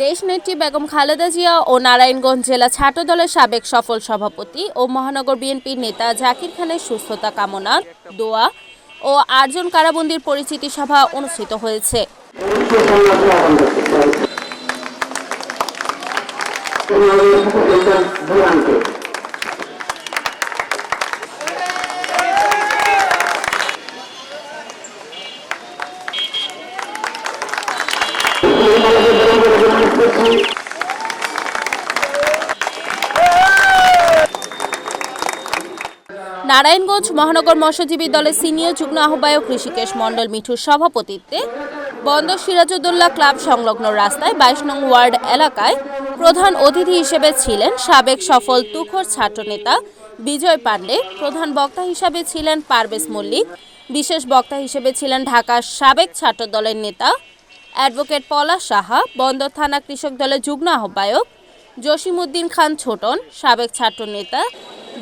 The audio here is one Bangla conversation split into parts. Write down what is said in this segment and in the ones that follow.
জননেত্রী বেগম খালেদা জিয়া ও নারায়ণগঞ্জ জেলা ছাত্র দলের সাবেক সফল সভাপতি ও মহানগর বিএনপির নেতা জাকির খানের সুস্থতা কামনা, দোয়া ও আটজন কারাবন্দির পরিচিতি সভা অনুষ্ঠিত হয়েছে। নারায়ণগঞ্জ মহানগর মৎস্যজীবী দলের সিনিয়র যুগ্ম আহ্বায়ক ঋষিকেশ মণ্ডল মিঠুর সভাপতিত্বে বন্দর সিরাজউদ্দৌলা ক্লাব সংলগ্ন রাস্তায় বাইশ নং ওয়ার্ড এলাকায় প্রধান অতিথি হিসেবে ছিলেন সাবেক সফল তুখর ছাত্রনেতা বিজয় পাণ্ডে, প্রধান বক্তা হিসাবে ছিলেন পারভেজ মল্লিক, বিশেষ বক্তা হিসেবে ছিলেন ঢাকার সাবেক ছাত্র দলের নেতা অ্যাডভোকেট পলাশ সাহা, বন্দর থানা কৃষক দলের যুগ্ম আহ্বায়ক, জসিমউদ্দিন খান ছোটন, সাবেক ছাত্র নেতা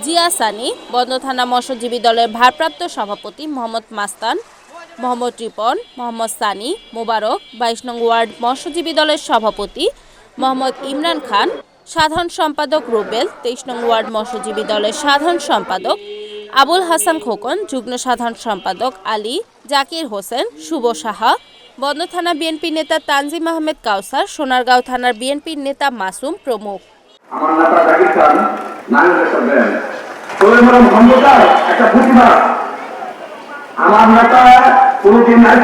জিয়া সানি, বন্দর থানা মৎস্যজীবী দলের ভারপ্রাপ্ত সভাপতি মোহাম্মদ মাস্তান, মোহাম্মদ রিপন, মোহাম্মদ সানি, মোবারক, বাইশ নং ওয়ার্ড মৎস্যজীবী দলের সভাপতি মোহাম্মদ ইমরান খান, সাধারণ সম্পাদক রুবেল, তেইশ নং ওয়ার্ড মৎস্যজীবী দলের সাধারণ সম্পাদক আবুল হাসান খোকন, যুগ্ম সাধারণ সম্পাদক আলী, জাকির হোসেন, শুভ সাহা বন্দর থানা বিএনপি নেতা তানজিম আহমেদ কাউসার, সোনারগাঁও থানার বিএনপির নেতা মাসুম প্রমুখ। আমার নেতা কোনদিন নাইট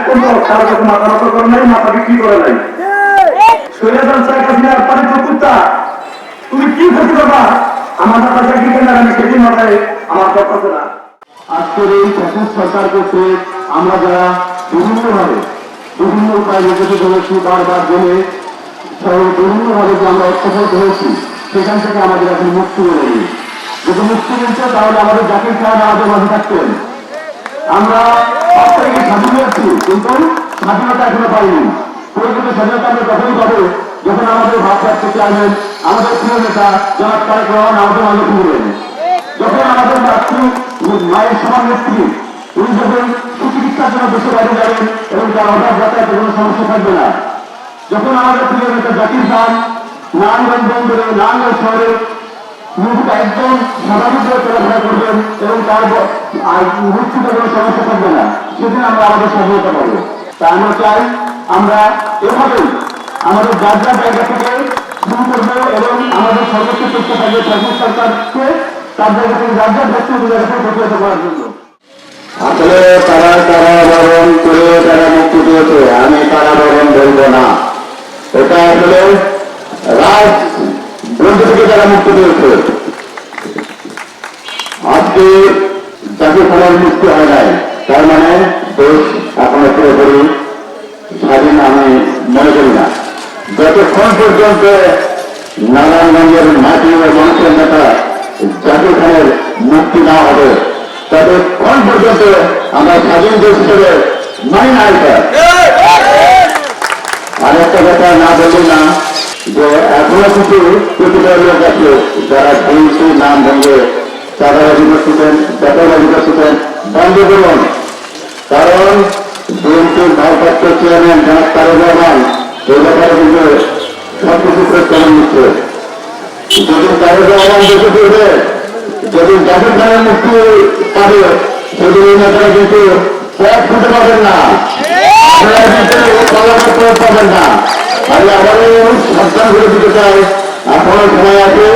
তার কাছে মাথা করে নাই মাথা বিক্রি করে নাই? তুমি কি আমার নেতা আমি মাথায় আমার না আজকের এই সরকার আমরা যারা বিভিন্নভাবে বিভিন্ন উপায় নির্বাচিত হয়েছি বারবার জেনে বিভিন্নভাবে যে আমরা অর্থফল হয়েছি সেখান থেকে আমাদের এখন মুক্তি মেলেনি যদি মুক্তি মিলছে তাহলে আমাদের জাতির খান আমাদের মাঝে থাকতেন আমরা সব থেকে স্বাধীন কিন্তু স্বাধীনতা এখনও পাইনি। প্রকৃত স্বাধীনতা আমরা তখনই পাবো, যখন আমাদের ভারপ্রাপ্ত চেয়ারম্যান আমাদের প্রিয় নেতা জনাব তারেক রহমান আমাদের মাঝে যখন আমাদের মাতৃ মায়ের সমান নেত্রী, উনি যখন সুচিকিৎসার জন্য দেশে বাইরে যাবেন এবং তার অভাব যাতায়াতে কোনো সমস্যা থাকবে না। যখন আমাদের প্রিয় নেতা জাকির খান নারায়ণগঞ্জ বন্দরে, নারায়ণগঞ্জ শহরে মুখ একদম স্বাভাবিকভাবে চলাফেরা করবেন এবং তার মৃত্যুতে কোনো সমস্যা থাকবে না। সেদিন আমরা আমাদের স্বাধীনতা পাবো। তাই আমরা চাই আমরা এভাবেই আমাদের যার যার জায়গা থেকে শুরু করব এবং আমাদের সর্বোচ্চ চেষ্টা থাকবে শাসন সরকারকে তার জায়গা থেকে যার যার থেকে প্রতিহত করার জন্য। আসলে তারা কারাবরণ করে তারা মুক্তি দিয়েছে। আমি কারাবরণ বলব না। এটা আসলে রাজ গ্রন্থ থেকে তারা মুক্তি দিয়েছে। আজকে যাকে খাবার মুক্তি হয় নাই। তার মানে দেশ এখনও পুরোপুরি স্বাধীন আমি মনে করি না। যতক্ষণ পর্যন্ত নারায়ণগঞ্জের মাটি ও মানুষের নেতা খানের মুক্তি না হবে ততক্ষণ পর্যন্ত আমরা স্বাধীন দেশ হিসেবে মানি না এটা। আর একটা কথা না বললি না, যে এখনও কিছু প্রতিবাদ লোক আছে যারা বিএনপি নাম ভঙ্গে, চাঁদাবাজি করতেছেন ব্যাপারবাজি করতেছেন, বন্ধ করুন। কারণ বিএনপির ভারপ্রাপ্ত চেয়ারম্যান জনাব তারেক রহমান এই ব্যাপারে কিন্তু সবকিছু প্রস্তাবন নিচ্ছে যদি তারেক রহমান দেশে জাকির খানের মুক্তি পাবে সেগুলো নেতারা কিন্তু পথ খুঁজে পাবেন না আপনারা কিন্তু পালানোর পথ পাবেন না আমি আবারও সাবধান করে দিতে চাই আপনার সময় আছে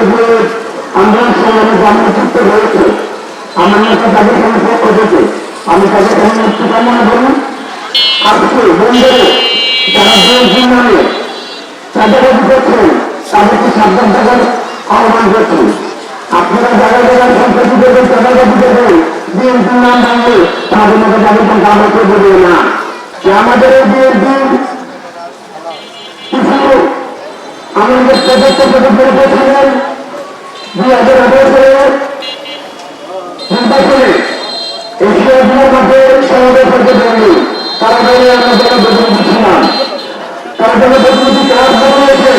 আমাদের মানুষের যে আন্দোলন সংগ্রামে জন্মযুক্ত হয়েছে। আমার নেতা তাদের সঙ্গে পক্ষ থেকে আমি তাদের সঙ্গে মুক্তি কামনা করি আজকে বন্ধুরে, যারা বিএনপি নামে তাদের করছেন তাদেরকে সাবধান থাকার আহ্বান করছি। আপনারা জায়গায় জায়গায় সম্পত্তি দেবেন চাঁদাবাজি দেবেন বিএনপির নাম ভাঙলে তাদের মতো তাদের কোনো কাম না। আমাদের আমাদের সদস্য সদস্যরা ছিলেন দুই হাজার আঠারো সালে নির্বাচনে এই শিক্ষাগুলোর মধ্যে সমাবেশ করতে পারেনি। তারা বলে আমরা জনপ্রতিনিধি ছিলাম তারা জনপ্রতিনিধি কাজ করেছে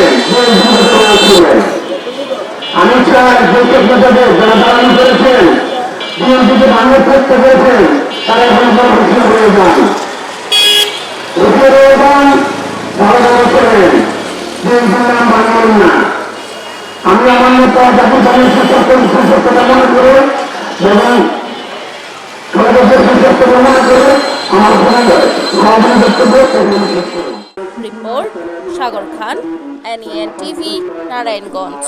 আমি চাই বৈঠক নেতাদের যারা দাঁড়ানি করেছেন বিএনপিকে ভাঙে থাকতে হয়েছেন তারা এখন ঘোষণা হয়ে যান রুখে রহমান ভালো ভালো করেন নাম বানাবেন না আমি আমার নেতা জাতির দলের সুস্বাস্থ্য সুস্বাস্থ্য কামনা করে এবং। Report Sagar Khan, NEN TV, Narayanganj